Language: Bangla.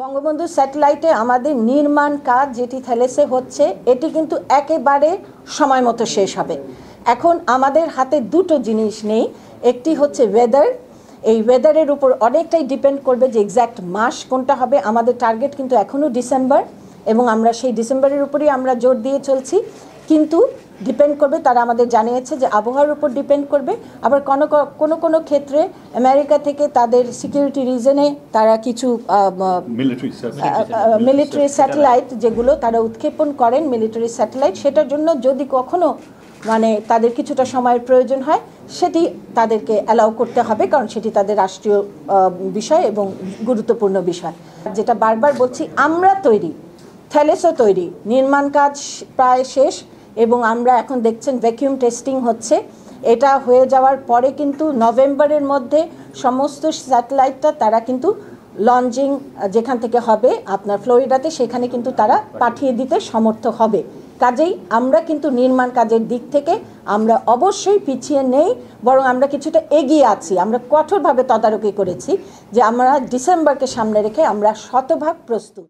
বঙ্গবন্ধু স্যাটেলাইটে আমাদের নির্মাণ কাজ যেটি থেলেসে হচ্ছে, এটি কিন্তু একেবারে সময় মতো শেষ হবে। এখন আমাদের হাতে দুটো জিনিস নেই, একটি হচ্ছে ওয়েদার এই ওয়েদারের উপর অনেকটাই ডিপেন্ড করবে যে এক্স্যাক্ট মাস কোনটা হবে। আমাদের টার্গেট কিন্তু এখনও ডিসেম্বর এবং আমরা সেই ডিসেম্বরের উপরেই আমরা জোর দিয়ে চলছি। কিন্তু ডিপেন্ড করবে তারা আমাদের জানিয়েছে যে আবহাওয়ার উপর ডিপেন্ড করবে। আবার কোনো কোনো কোনো ক্ষেত্রে আমেরিকা থেকে তাদের সিকিউরিটি রিজনে তারা কিছু মিলিটারি স্যাটেলাইট যেগুলো তারা উৎক্ষেপণ করেন মিলিটারি স্যাটেলাইট সেটার জন্য যদি কখনো মানে তাদের কিছুটা সময়ের প্রয়োজন হয় সেটি তাদেরকে অ্যালাউ করতে হবে কারণ সেটি তাদের রাষ্ট্রীয় বিষয় এবং গুরুত্বপূর্ণ বিষয়। যেটা বারবার বলছি আমরা তৈরি থ্যালেসও তৈরি নির্মাণ কাজ প্রায় শেষ এবং আমরা এখন দেখছেন ভ্যাকিউম টেস্টিং হচ্ছে। এটা হয়ে যাওয়ার পরে কিন্তু নভেম্বরের মধ্যে সমস্ত স্যাটেলাইটটা তারা কিন্তু লঞ্চিং যেখান থেকে হবে আপনার ফ্লোরিডাতে সেখানে কিন্তু তারা পাঠিয়ে দিতে সমর্থ হবে। কাজেই আমরা কিন্তু নির্মাণ কাজের দিক থেকে আমরা অবশ্যই পিছিয়ে নেই বরং আমরা কিছুটা এগিয়ে আছি। আমরা কঠোরভাবে তদারকি করেছি যে আমরা ডিসেম্বরকে সামনে রেখে আমরা শতভাগ প্রস্তুত।